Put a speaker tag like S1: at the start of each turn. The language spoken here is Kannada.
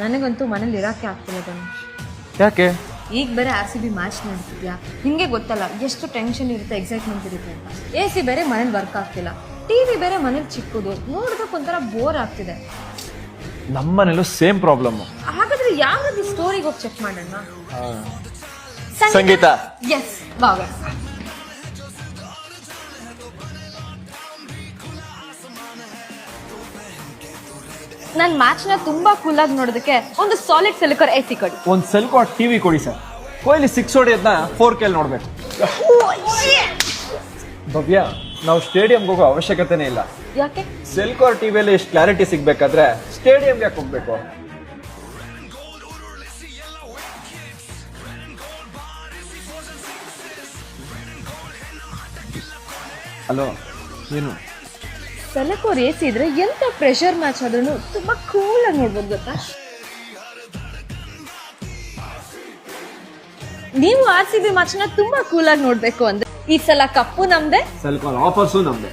S1: ನನಗಂತೂ ಮನೇಲಿ ಇರೋಕ್ಕೆ ಆಗ್ತಿಲ್ಲ
S2: ಯಾಕೆ?
S1: ಈಗ ಬೇರೆ ಆರ್ ಸಿ ಬಿ ಮ್ಯಾಚ್ ನೋಡ್ತಿದ್ಯಾ? ನಿಮಗೆ ಗೊತ್ತಲ್ಲ ಎಷ್ಟು ಟೆನ್ಷನ್ ಇರುತ್ತೆ ಎಕ್ಸೈಟ್ಮೆಂಟ್ ಇರುತ್ತೆ ಅಂತ. ಎ ಸಿ ಬೇರೆ ಮನೇಲಿ ವರ್ಕ್ ಆಗ್ತಿಲ್ಲ. ಟಿ ವಿ ಬೇರೆ ಮನೇಲಿ ಚಿಕ್ಕದು. ನೋಡೋದಕ್ಕೆ ಒಂಥರ ಬೋರ್ ಆಗ್ತಿದೆ.
S2: ನಮ್ಮನೇಲೂ ಸೇಮ್ ಪ್ರಾಬ್ಲಮ್
S1: ಹಾಗಾದ್ರೆ ಯಾವ್ದು ಸ್ಟೋರಿಗೆ ಹೋಗಿ ಚೆಕ್ ಮಾಡೋಣ?
S2: ಸಂಗೀತ?
S1: ಎಸ್ ವಾಗ ನನ್ನ ಮ್ಯಾಚ್ನ ತುಂಬಾ ಕೂಲ್ ಆಗಿ ನೋಡೋದಕ್ಕೆ ಒಂದು ಸಾಲಿಡ್ ಸೆಲ್ಕರ್ ಎ ಸಿ ಕೊಡಿ.
S2: ಒಂದ್ ಟಿ ಟಿವಿ ಕೊಡಿ ಸರ್. ಕೊಹ್ಲಿ ಸಿಕ್ಸ್ ಹೊಡೆಯೋದನ್ನ ಫೋರ್ ಕೆಲ್ ನೋಡ್ಬೇಕು. ಭವ್ಯ ನಾವು ಸ್ಟೇಡಿಯಂಗೆ ಹೋಗೋ ಅವಶ್ಯಕತೆನೇ ಇಲ್ಲ.
S1: ಯಾಕೆ?
S2: ಸೆಲ್ಕೋರ್ ಟಿವಿಯಲ್ಲಿ ಎಷ್ಟು ಕ್ಲಾರಿಟಿ ಸಿಗ್ಬೇಕಾದ್ರೆ ಸ್ಟೇಡಿಯಂಗೆ ಯಾಕೆ ಹೋಗ್ಬೇಕು? ಹಲೋ ಏನು
S1: ಸೆಲೆಕೋರ್ ಎ ಸಿ ಇದ್ರೆ ಎಂತ ಪ್ರೆಷರ್ ಮ್ಯಾಚ್ ಆದ್ರೂ ತುಂಬಾ ಕೂಲ್ ಆಗಿ ನೋಡ್ಬೋದು ಗೊತ್ತಾ? ನೀವು ಆರ್ ಸಿ ಬಿ ಮ್ಯಾಚ್ನ ತುಂಬಾ ಕೂಲ್ ಆಗಿ ನೋಡ್ಬೇಕು ಅಂದ್ರೆ ಈ ಸಲ ಕಪ್ಪು ನಮ್ದೆ.
S2: ಸ್ವಲ್ಪ ಆಫರ್ಸು ನಮ್ದೆ.